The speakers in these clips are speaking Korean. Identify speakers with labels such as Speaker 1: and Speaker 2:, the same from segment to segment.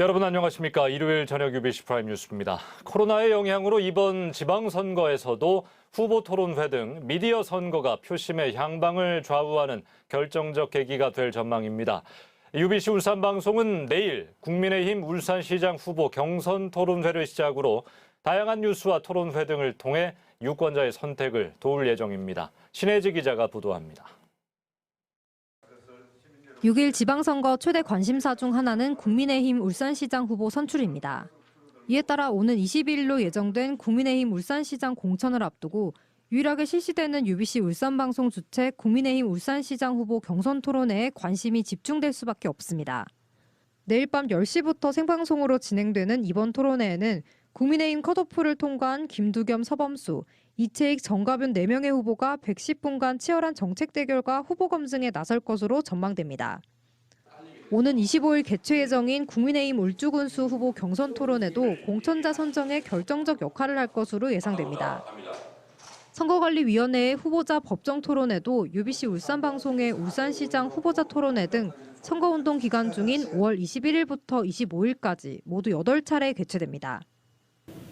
Speaker 1: 여러분 안녕하십니까? 일요일 저녁 UBC 프라임 뉴스입니다. 코로나의 영향으로 이번 지방선거에서도 후보 토론회 등 미디어 선거가 표심의 향방을 좌우하는 결정적 계기가 될 전망입니다. UBC 울산 방송은 내일 국민의힘 울산시장 후보 경선 토론회를 시작으로 다양한 뉴스와 토론회 등을 통해 유권자의 선택을 도울 예정입니다. 신혜지 기자가 보도합니다.
Speaker 2: 6일 지방선거 최대 관심사 중 하나는 국민의힘 울산시장 후보 선출입니다. 이에 따라 오는 22일로 예정된 국민의힘 울산시장 공천을 앞두고 유일하게 실시되는 UBC 울산방송 주최 국민의힘 울산시장 후보 경선 토론회에 관심이 집중될 수밖에 없습니다. 내일 밤 10시부터 생방송으로 진행되는 이번 토론회에는 국민의힘 컷오프를 통과한 김두겸 서범수, 이채익 정가변 4명의 후보가 110분간 치열한 정책 대결과 후보 검증에 나설 것으로 전망됩니다. 오는 25일 개최 예정인 국민의힘 울주군수 후보 경선 토론에도 공천자 선정에 결정적 역할을 할 것으로 예상됩니다. 선거관리위원회의 후보자 법정 토론회도 UBC 울산방송의 울산시장 후보자 토론회 등 선거운동 기간 중인 5월 21일부터 25일까지 모두 8차례 개최됩니다.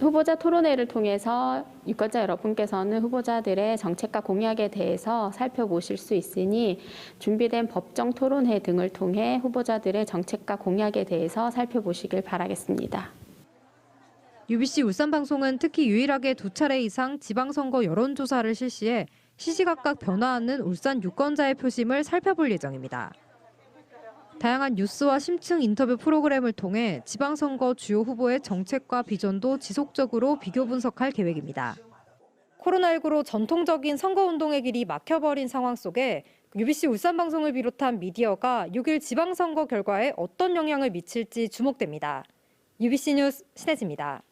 Speaker 3: 후보자 토론회를 통해서 유권자 여러분께서는 후보자들의 정책과 공약에 대해서 살펴보실 수 있으니 준비된 법정 토론회 등을 통해 후보자들의 정책과 공약에 대해서 살펴보시길 바라겠습니다.
Speaker 2: UBC 울산방송은 특히 유일하게 두 차례 이상 지방선거 여론조사를 실시해 시시각각 변화하는 울산 유권자의 표심을 살펴볼 예정입니다. 다양한 뉴스와 심층 인터뷰 프로그램을 통해 지방선거 주요 후보의 정책과 비전도 지속적으로 비교 분석할 계획입니다. 코로나19로 전통적인 선거운동의 길이 막혀버린 상황 속에 UBC 울산방송을 비롯한 미디어가 6일 지방선거 결과에 어떤 영향을 미칠지 주목됩니다. UBC 뉴스 신혜지입니다.